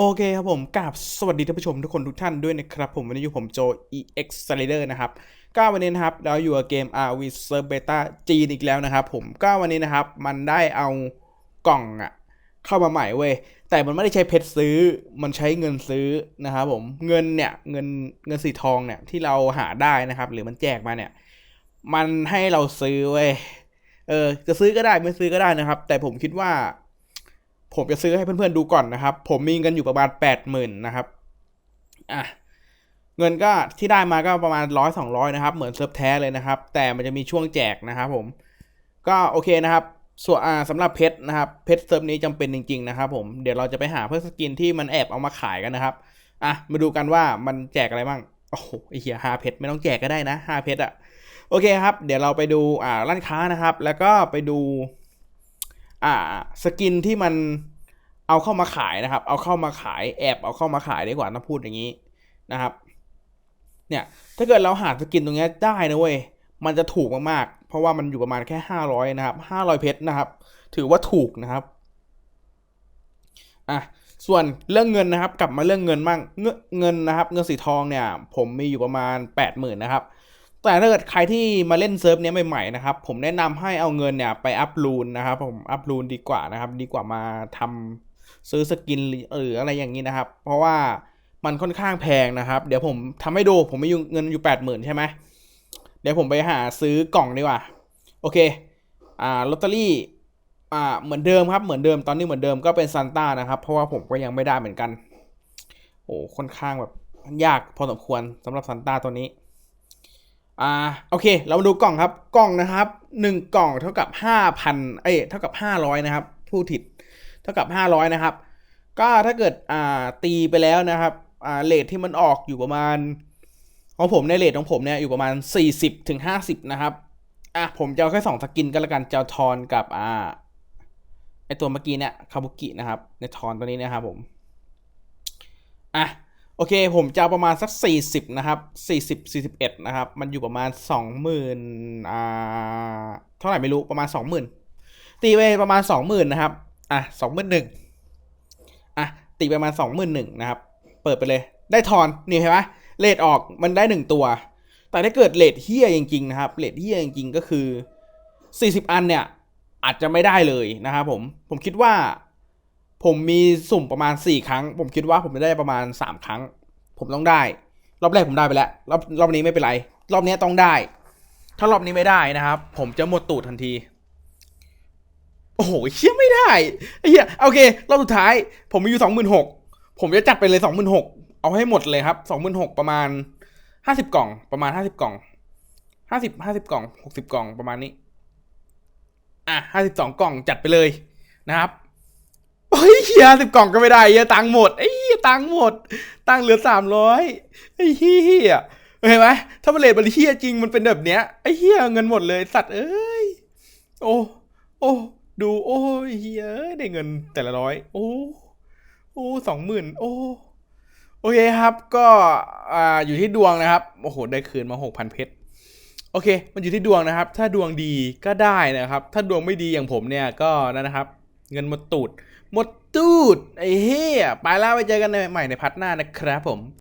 โอเคครับผมกราบสวัสดีท่านผู้ชมทุกคนทุกท่านด้วยนะครับผมวันนี้อยู่ผมโจ EX Slider นะครับก็วันนี้นะครับเราอยู่กับเกม RV Serve Beta จีนอีกแล้วนะครับผมก็วันนี้นะครับมันได้เอากล่องอะเข้ามาใหม่เว้ยแต่มันไม่ได้ใช้เพชรซื้อมันใช้เงินซื้อนะครับผมเงินเนี่ยเงินเงินสีทองเนี่ยที่เราหาได้นะครับ หรือมันแจกมาเนี่ยมันให้เราซื้อเว้ยเออจะซื้อก็ได้ไม่ซื้อก็ได้นะครับ แต่ผมคิดว่า ผมจะซื้อให้เพื่อนๆดูก่อนนะครับ ผมมีเงินอยู่ประมาณแปดหมื่นนะครับอะเงินก็ที่ได้มาก็ประมาณร้อยสองร้อยนะครับ เหมือนเซิร์ฟแท้เลยนะครับ แต่มันจะมีช่วงแจกนะครับผมก็โอเคนะครับ ส่วนอ่าสำหรับเพชรนะครับเพชรเซิร์ฟนี้จำเป็นจริง ๆ นะครับ ผมเดี๋ยวเราจะไปหาเพื่อสกินที่มันแอบเอามาขายกันนะครับอะมาดูกันว่ามันแจกอะไรบ้างโอ้โหไอ้เหี้ยห้าเพชรไม่ต้องแจกก็ได้นะห้าเพชรอะโอเคครับ เดี๋ยวเราไปดูอ่าร้านค้านะครับ แล้วก็ไปดู อ่าสกินที่มันเอาเข้ามาขายนะครับ เอาเข้ามาขายแอบเอาเข้ามาขายดีกว่าต้องพูดอย่างนี้นะครับ เนี่ยถ้าเกิดเราหาสกินตรงเนี้ยได้นะเว้ยมันจะถูกมากๆ เพราะว่ามันอยู่ประมาณแค่ห้าร้อยนะครับห้าร้อยเพชรนะครับ ถือว่าถูกนะครับอะส่วนเรื่องเงินนะครับ กลับมาเรื่องเงินมั่งเงินนะครับ เงินสีทองเนี่ย ผมมีอยู่ประมาณแปดหมื่นนะครับ แต่ถ้าเกิดใครที่มาเล่นเซิร์ฟเนี้ยใหม่ๆนะครับ ผมแนะนำให้เอาเงินเนี่ยไปอัพรูนนะครับ ผมอัพรูนดีกว่านะครับ ดีกว่ามาทำซื้อสกินหรืออะไรอย่างนี้นะครับ เพราะว่ามันค่อนข้างแพงนะครับ เดี๋ยวผมทำให้ดู ผมมีเงินอยู่แปดหมื่นใช่ไหมเดี๋ยวผมไปหาซื้อกล่องดีกว่า โอเค อ่าลอตเตอรี่ อ่า เหมือนเดิมครับ เหมือนเดิม ตอนนี้เหมือนเดิมก็เป็นซันต้านะครับ เพราะว่าผมก็ยังไม่ได้เหมือนกัน โอ้ ค่อนข้างแบบยากพอสมควรสำหรับซันต้าตัวนี้ อ่าโอเค เรามาดูกล่องครับ กล่องนะครับหนึ่งกล่องเท่ากับห้าพันเอ้ยเท่ากับห้าร้อยนะครับ ผู้ผิดเท่ากับห้าร้อยนะครับ ก็ถ้าเกิดอ่าตีไปแล้วนะครับอ่าเลทที่มันออกอยู่ประมาณของผมในเลทของผมเนี่ยอยู่ประมาณสี่สิบถึงห้าสิบนะครับอะผมจะเอาแค่สองสกินก็แล้วกันเจ้าทอนกับอ่าไอตัวเมื่อกี้เนี่ยคาบุกินะครับในทอนตัวนี้นะครับผมอะ โอเค ผมจะประมาณสัก 40 นะครับ 40 41 นะครับ มันอยู่ประมาณ 20,000อ่าเท่าไหร่ไม่รู้ประมาณ 20,000 ตีไปประมาณ 20,000 นะครับ อะ 21,000อะ ตีไปประมาณ 21,000 นะครับ เปิดไปเลย ได้ทอน นี่เห็นไหมเลทออกมันได้ 1 ตัว แต่ถ้าเกิดเลทเฮี้ยจริงๆนะครับเลทเฮี้ยจริงๆก็คือ 40 อันเนี่ย อาจจะไม่ได้เลยนะครับผม ผมคิดว่า ผมมีสุ่มประมาณ 4 ครั้ง ผมคิดว่าผมจะได้ประมาณ 3 ครั้ง ผมต้องได้ รอบแรกผมได้ไปแล้วรอบรอบนี้ไม่เป็นไร รอบนี้ต้องได้ ถ้ารอบนี้ไม่ได้นะครับ ผมจะหมดตูดทันที โอ้โหเชี่ยไม่ได้ไอ้เหี้ยโอเค รอบสุดท้าย ผมมีอยู่สองหมื่นหกผมจะจัดไปเลยสองหมื่นหกเอาให้หมดเลยครับสองหมื่นหกประมาณห้าสิบกล่อง ประมาณห้าสิบกล่องห้าสิบห้าสิบกล่องหกสิบกล่องประมาณนี้ อะห้าสิบสองกล่องจัดไปเลยนะครับ เฮ้ยเฮียสิบกล่องก็ไม่ได้เฮียตังหมดไอ้เฮียตังหมด ตังเหลือสามร้อยไอ้เฮียเห็นไหมถ้ามันเลทมันเฮียจริงมันเป็นแบบเนี้ยไอ้เฮียเงินหมดเลยสัตว์เอ้ยโอ้โอ้ดูโอ้ยเฮียเอ้ยได้เงินแต่ละร้อย โอ้โอ้สองหมื่นโอ้โอเคครับก็อ่าอยู่ที่ดวงนะครับโอ้โหได้คืนมาหกพันเพชรโอเค มันอยู่ที่ดวงนะครับ ถ้าดวงดีก็ได้นะครับ ถ้าดวงไม่ดีอย่างผมเนี่ยก็นั่นนะครับ เงินหมดตูด หมดตูด ไอ้เหี้ย ไปแล้วไปเจอกันในใหม่ในพัทหน้านะครับผม